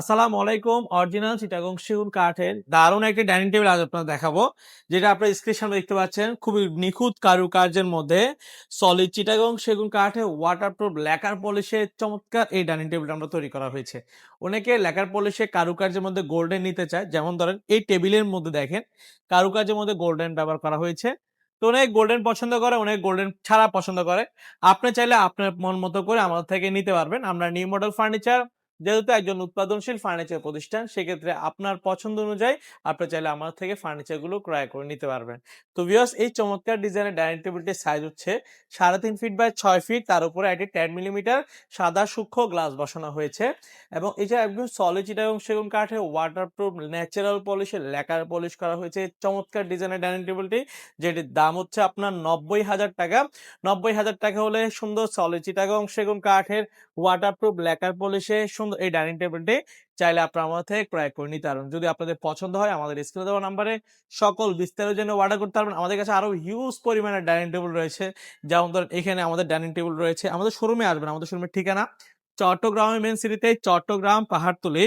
আসসালামু আলাইকুম, অরিজিনাল চিটাগং সেগুন কাঠের দারুণ একটি ডাইনিং টেবিল আজ আপনার দেখাবো, যেটা আপনার স্ক্রিন সামনে দেখতে পাচ্ছেন, খুবই নিখুঁত কারুকার্যের মধ্যে সলিড চিটাগং সেগুন কাঠে ওয়াটারপ্রুফ লেকার পলিশের চমৎকার এই ডাইনিং টেবিলটা আমরা তৈরি করা হয়েছে। অনেকে লেকার পলিশে কারুকার্যের মধ্যে গোল্ডেন নিতে চায়, যেমন ধরেন এই টেবিলের মধ্যে দেখেন, কারুকার্যের মধ্যে গোল্ডেন ব্যবহার করা হয়েছে। তো অনেক গোল্ডেন পছন্দ করে, অনেক গোল্ডেন ছাড়া পছন্দ করে। আপনি চাইলে আপনার মন মতো করে আমাদের থেকে নিতে পারবেন। আমরা নিউ মডেল ফার্নিচার যেহেতু একজন উৎপাদনশীল ফার্নিচার প্রতিষ্ঠান, সেক্ষেত্রে আপনার পছন্দ অনুযায়ী আপনি চাইলে আমার থেকে ফার্নিচারগুলো ক্রয় করে নিতে পারবেন। তো ভিউয়ার্স এই চমৎকার ডিজাইনের ডাইনিং টেবিলটির সাইজ হচ্ছে সাড়ে তিন ফিট বাই ছয় ফিট তার উপরে একটি টেন মিলিমিটার সাদা সূক্ষ্ম গ্লাস বসানো হয়েছে এবং এটা একদম সলিড এবং সেগুন কাঠে ওয়াটারপ্রুফ ন্যাচারাল পলিশের লেকার পলিশ করা হয়েছে। চমৎকার ডিজাইনের ডাইনিং টেবিলটি যেটির দাম হচ্ছে আপনার নব্বই হাজার টাকা। নব্বই হাজার টাকা হলে সুন্দর সলিড এবং সেগুন কাঠের ওয়াটারপ্রুফ লেকার পলিশে সুন্দর, এই ডাইনিং টেবিলটি চাইলে আপনার আমাদের থেকে ক্রয় করে নিতে পারবেন। যদি আপনাদের পছন্দ হয়, আমাদের স্ক্রিনে দেওয়া নাম্বারে সকল বিস্তারের জন্য অর্ডার করতে পারবেন। আমাদের কাছে আরও হিউজ পরিমাণের ডাইনিং টেবিল রয়েছে। যেমন ধরেন, এখানে আমাদের ডাইনিং টেবিল রয়েছে। আমাদের শোরুমে আসবেন, আমাদের শোরুমের ঠিকানা চট্টগ্রামের মেন সিটিতে চট্টগ্রাম পাহাড়তলি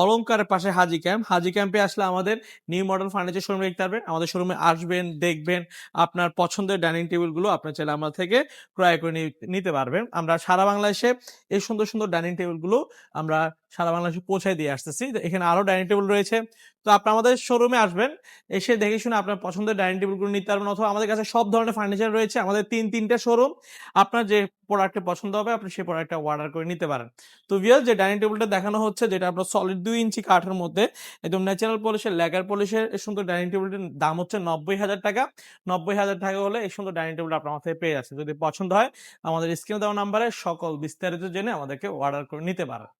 অলঙ্কারের পাশে হাজি ক্যাম্প হাজি ক্যাম্পে আসলে আমাদের নিউ মডেল ফার্নিচার শোরুম দেখতে পারবেন। আমাদের শোরুমে আসবেন, দেখবেন, আপনার পছন্দের ডাইনিং টেবিলগুলো আপনার চাইলে আমার থেকে ক্রয় করে নিতে পারবেন। আমরা সারা বাংলাদেশে এই সুন্দর সুন্দর ডাইনিং টেবিলগুলো আমরা সারা বাংলাদেশে পৌঁছায় দিয়ে আসতেছি। এখানে আরও ডাইনিং টেবিল রয়েছে। তো আপনি আমাদের শোরুমে আসবেন, এসে দেখে শুনে আপনার পছন্দের ডাইনিং টেবিলগুলো নিতে পারবেন, অথবা আমাদের কাছে সব ধরনের ফার্নিচার রয়েছে, আমাদের তিন, তিনটা শোরুম আপনার যে প্রোডাক্টে পছন্দ হবে, আপনি সেই প্রোডাক্টটা অর্ডার করে নিতে পারেন। তো ভিয়ার যে ডাইনিং টেবিলটা দেখানো হচ্ছে, যেটা আপনার সলিড দুই ইঞ্চি কাঠের মধ্যে, একদম ন্যাচারাল পলিশের লেগার পলিশের এই সুন্দর ডাইনিং টেবিলটির দাম হচ্ছে নব্বই হাজার টাকা। নব্বই হাজার টাকা হলে এই সুন্দর ডাইনিং টেবিল আপনার থেকে পেয়ে যাচ্ছে যদি পছন্দ হয়, আমাদের স্ক্রিনে দেওয়া নাম্বারে সকল বিস্তারিত জেনে আমাদেরকে অর্ডার করে নিতে পারেন।